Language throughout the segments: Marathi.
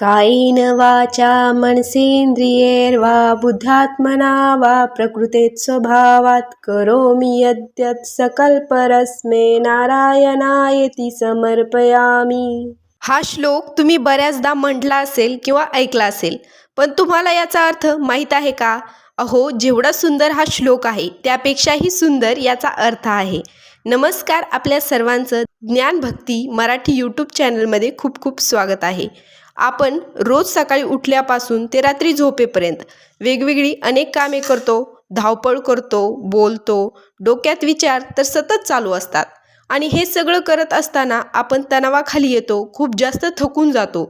कायेन वाचा मनसेंद्रियेर्वा बुद्धात्मना वा प्रकृतेत स्वभावात करोमि यद्यत् सकल्परस्मे नारायणायति समर्पयामि। हा श्लोक तुम्ही बऱ्याचदा म्हटला असेल किंवा ऐकला असेल पण तुम्हाला याचा अर्थ माहीत आहे का? अहो जेवढा सुंदर हा श्लोक आहे त्यापेक्षाही सुंदर याचा अर्थ आहे. नमस्कार आपल्या सर्वांचं ज्ञानभक्ती मराठी यूट्यूब चॅनलमध्ये खूप खूप स्वागत आहे. आपण रोज सकाळी उठल्यापासून ते रात्री झोपेपर्यंत वेगवेगळी अनेक कामे करतो धावपळ करतो बोलतो डोक्यात विचार तर सतत चालू असतात. आणि हे सगळं करत असताना आपण तणावाखाली येतो खूप जास्त थकून जातो.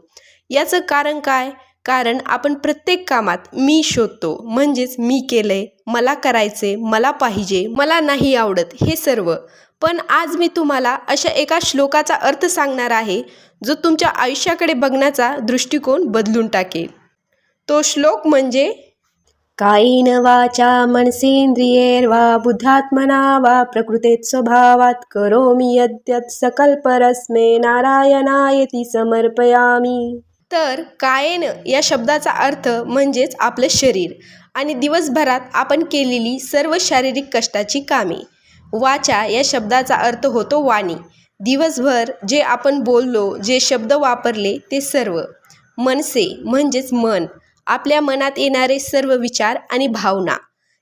याचं कारण काय? कारण आपण प्रत्येक कामात मी शोधतो म्हणजेच मी केलंय मला करायचे मला पाहिजे मला नाही आवडत हे सर्व. पण आज मी तुम्हाला अशा एका श्लोकाचा अर्थ सांगणार आहे जो तुमच्या आयुष्याकडे बघण्याचा दृष्टिकोन बदलून टाकेल. तो श्लोक म्हणजे कायेन वाचा मनसेन्द्रियैर्वा बुद्धात्मना वा प्रकृतेत स्वभावात करोमी यद्यत सकल्परस्मे नारायणायती समर्पयामी। तर कायेन या शब्दाचा अर्थ म्हणजेच आपलं शरीर. आणि दिवसभरात आपण केलेली सर्व शारीरिक कष्टाची कामे. वाचा या शब्दाचा अर्थ होतो वाणी. दिवसभर जे आपण बोललो जे शब्द वापरले ते सर्व. मनसे म्हणजेच मन. आपल्या मनात येणारे सर्व विचार आणि भावना.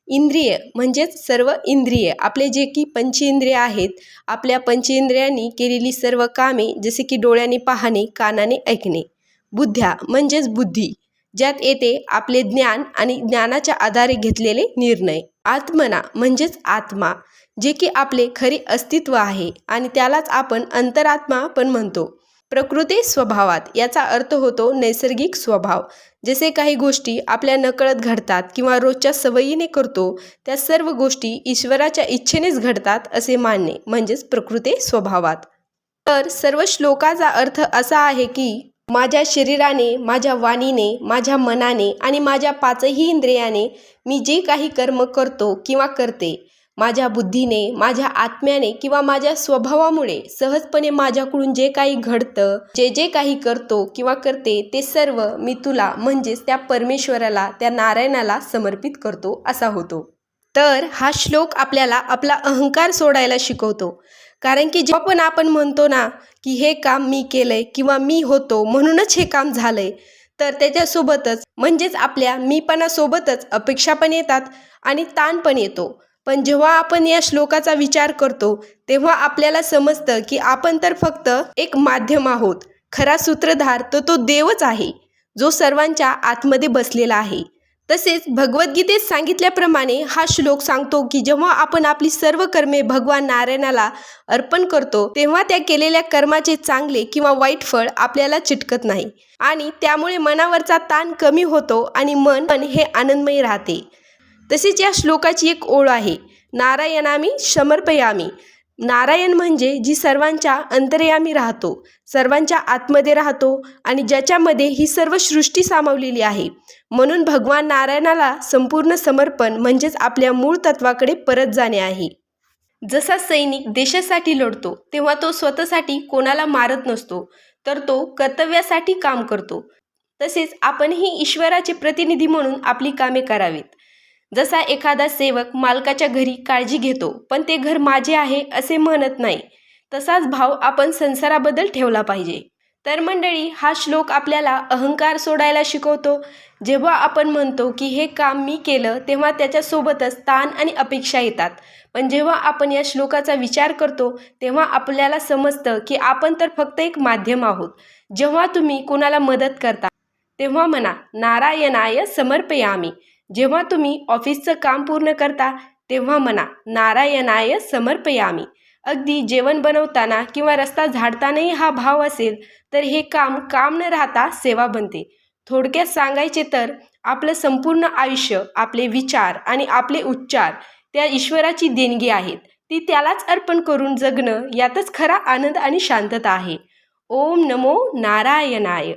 इंद्रिय म्हणजेच सर्व इंद्रिय. आपले जे की पंचेंद्रिय आहेत आपल्या पंचेंद्रियांनी केलेली सर्व कामे जसे की डोळ्याने पाहणे कानाने ऐकणे. बुद्ध्या म्हणजेच बुद्धी ज्यात येते आपले ज्ञान आणि ज्ञानाच्या आधारे घेतलेले निर्णय. आत्मना म्हणजेच आत्मा जे की आपले खरे अस्तित्व आहे आणि त्यालाच आपण अंतरात्मा पण म्हणतो. प्रकृती स्वभावात याचा अर्थ होतो नैसर्गिक स्वभाव. जसे काही गोष्टी आपल्या नकळत घडतात किंवा रोजच्या सवयीने करतो त्या सर्व गोष्टी ईश्वराच्या इच्छेनेच घडतात असे मानणे म्हणजेच प्रकृती स्वभावात. तर सर्व श्लोकाचा अर्थ असा आहे की माझ्या शरीराने माझ्या वाणीने माझ्या मनाने आणि माझ्या पाचही इंद्रियाने मी जे काही कर्म करतो किंवा करते माझ्या बुद्धीने माझ्या आत्म्याने किंवा माझ्या स्वभावामुळे सहजपणे माझ्याकडून जे काही घडतं जे जे काही करतो किंवा करते ते सर्व मी तुला म्हणजेच त्या परमेश्वराला त्या नारायणाला समर्पित करतो असा होतो. तर हा श्लोक आपल्याला आपला अहंकार सोडायला शिकवतो. कारण की जेव्हा पण आपण म्हणतो ना की हे काम मी केलंय किंवा मी होतो म्हणूनच हे काम झालंय तर त्याच्यासोबतच म्हणजेच आपल्या मीपणासोबतच अपेक्षा पण येतात आणि ताण पण येतो. पण जेव्हा आपण या श्लोकाचा विचार करतो तेव्हा आपल्याला समजतं की आपण तर फक्त एक माध्यम आहोत. खरा सूत्रधार तर तो देवच आहे जो सर्वांच्या आतमध्ये बसलेला आहे. तसेच भगवद्गीतेत सांगितल्याप्रमाणे हा श्लोक सांगतो की जेव्हा आपण आपली सर्व कर्मे भगवान नारायणाला अर्पण करतो तेव्हा त्या केलेल्या कर्माचे चांगले किंवा वाईट फळ आपल्याला चिटकत नाही. आणि त्यामुळे मनावरचा ताण कमी होतो आणि मन पण हे आनंदमयी राहते. तसेच या श्लोकाची एक ओळ आहे नारायणामी समर्पयामी. नारायण म्हणजे जी सर्वांच्या अंतर्यामी राहतो सर्वांच्या आतमध्ये राहतो आणि ज्याच्यामध्ये ही सर्व सृष्टी सामावलेली आहे. म्हणून भगवान नारायणाला संपूर्ण समर्पण म्हणजेच आपल्या मूळ तत्वाकडे परत जाणे आहे. जसा सैनिक देशासाठी लढतो तेव्हा तो स्वतःसाठी कोणाला मारत नसतो तर तो कर्तव्यासाठी काम करतो. तसेच आपणही ईश्वराचे प्रतिनिधी म्हणून आपली कामे करावीत. जसा एखादा सेवक मालकाच्या घरी काळजी घेतो पण ते घर माझे आहे असे म्हणत नाही तसाच भाव आपण संसाराबद्दल ठेवला पाहिजे. तर मंडळी हा श्लोक आपल्याला अहंकार सोडायला शिकवतो. जेव्हा आपण म्हणतो की हे काम मी केलं तेव्हा त्याच्यासोबतच ताण आणि अपेक्षा येतात. पण जेव्हा आपण या श्लोकाचा विचार करतो तेव्हा आपल्याला समजतं की आपण तर फक्त एक माध्यम आहोत. जेव्हा तुम्ही कुणाला मदत करता तेव्हा म्हणा नारायणाय समर्पयामी. जेव्हा तुम्ही ऑफिसचं काम पूर्ण करता तेव्हा म्हणा नारायणाय समर्पयामी. अगदी जेवण बनवताना किंवा रस्ता झाडतानाही हा भाव असेल तर हे काम काम न राहता सेवा बनते. थोडक्यात सांगायचे तर आपलं संपूर्ण आयुष्य आपले विचार आणि आपले उच्चार त्या ईश्वराची देणगी आहेत. ती त्यालाच अर्पण करून जगणं यातच खरा आनंद आणि शांतता आहे. ओम नमो नारायणाय.